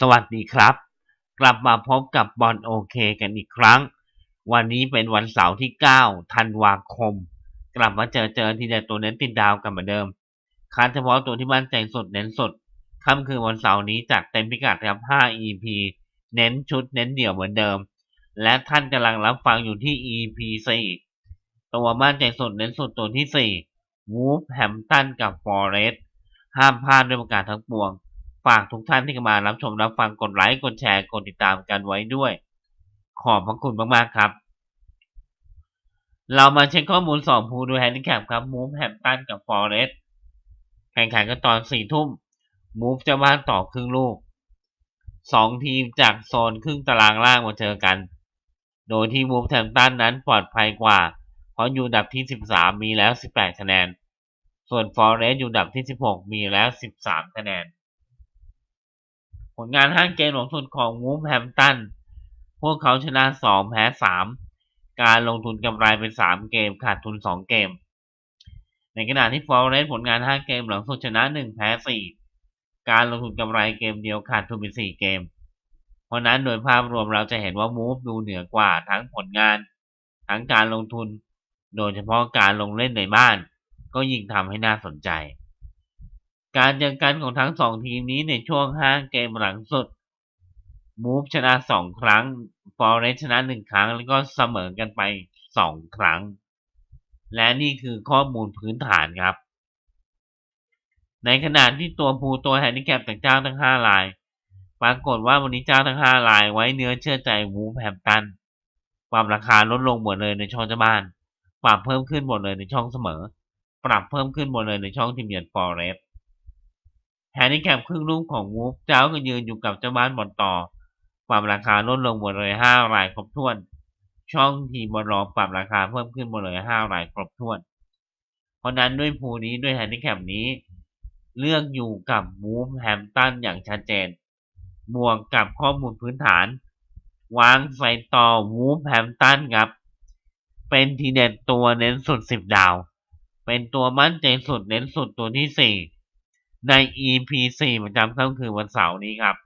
สวัสดีครับ กลับมาพบกับบอลโอเคกันอีกครั้ง วันนี้เป็นวันเสาร์ที่ 9 ธันวาคม กลับมาเจอเจอทีเด็ดตัวเน้นติดดาวกันเหมือนเดิม คัดเฉพาะตัวที่มั่นใจสุดเน้นสุดค่ำคืนวันเสาร์นี้จากเต็มพิกัดครับ 5 EP เน้นชุดเน้นเดี่ยวเหมือนเดิม และท่านกำลังรับฟังอยู่ที่ EP 4 ตัวมั่นใจสุดเน้นสุดตัวที่4วูฟแฮมตันกับฟอเรสต์ห้ามพลาดด้วยประกาศทั้งปวง ฝากทุกท่านที่เข้ามารับชมรับฟังกดไลค์กดแชร์กดติดตามกันไว้ด้วย ขอบพระคุณมากๆครับ เรามาเช็คข้อมูลสองภูดูแฮนดิแคปครับมูฟแฮมตันกับฟอร์เรสแข่งขันกันตอนสี่ทุ่มมูฟจะบ้านต่อครึ่งลูกสองทีมจากโซนครึ่งตารางล่างมาเจอกัน โดยที่มูฟแฮมตันนั้นปลอดภัยกว่า เพราะอยู่ดับที่ 13 มีแล้ว 18 คะแนน ส่วนฟอร์เรสอยู่ดับที่ 16 มีแล้ว 13 คะแนน ผลงาน5เกมหลังสุดของวูฟแฮมตัน พวกเขาชนะ 2 แพ้ 3 การลงทุนกำไรเป็น 3 เกม ขาดทุน 2 เกม ในขณะที่ฟอเรสผลงาน 5 เกมหลังสุดชนะ 1 แพ้ 4 การลงทุนกำไรเกมเดียวขาดทุนเป็น 4 เกม เพราะนั้นโดยภาพรวมเราจะเห็นว่ามูฟดูเหนือกว่าทั้งผลงาน ทั้งการลงทุน โดยเฉพาะการลงเล่นในบ้าน ก็ยิ่งทำให้น่าสนใจ การเจอกันของทั้งสองทีมนี้ในช่วง5เกมหลังสุด มูฟชนะ2ครั้ง ฟอร์เรสต์ชนะ1ครั้ง แล้วก็เสมอกันไป2ครั้ง และนี่คือข้อมูลพื้นฐานครับ ในขณะที่ตัวภูตัวแฮนดิแคปจากเจ้าทั้ง5ลาย ปรากฏว่าวันนี้เจ้าทั้ง5ลายไว้เนื้อเชื่อใจวูฟแฮมตันปรับราคาลดลงหมดเลยในช่องเจ้าบ้าน ปรับเพิ่มขึ้นหมดเลยในช่องเสมอ ปรับเพิ่มขึ้นหมดเลยในช่องทีมเยือนฟอร์เรส แฮนดิแคปครึ่งลูกของวูฟเจ้าก็ยืนอยู่กับเจ้าบ้านบอลต่อ ปรับราคาลดลงหมดเลย5รายครบถ้วน ช่องทีมบอลรอปรับราคาเพิ่มขึ้นหมดเลย5รายครบถ้วน เพราะนั้นด้วยภูนี้ด้วยแฮนดิแคปนี้ เลือกอยู่กับวูฟแฮมตันอย่างชัดเจนบวกกับข้อมูลพื้นฐาน วางใส่ต่อวูฟแฮมตันครับ เป็นทีเด็ดตัวเน้นสุด10ดาว เป็นตัวมั่นใจสุดเน้นสุดตัวที่4 ใน EP 4ประจำค่ำคืนวันเสาร์นี้ครับ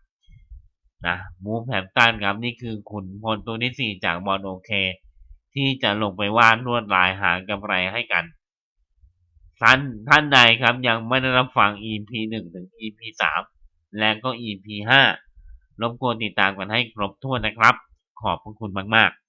นะมูฟแฮมตันครับ นี่คือขุนพลตัวที่ 4 จากบอลโอเค ที่จะลงไปวาดลวดลายหากำไรให้กัน ท่านท่านใดครับยังไม่ได้รับฟัง EP 1 ถึง EP 3 และก็ EP 5รบกวนติดตามกันให้ครบถ้วนนะครับ ขอบพระคุณมาก ๆ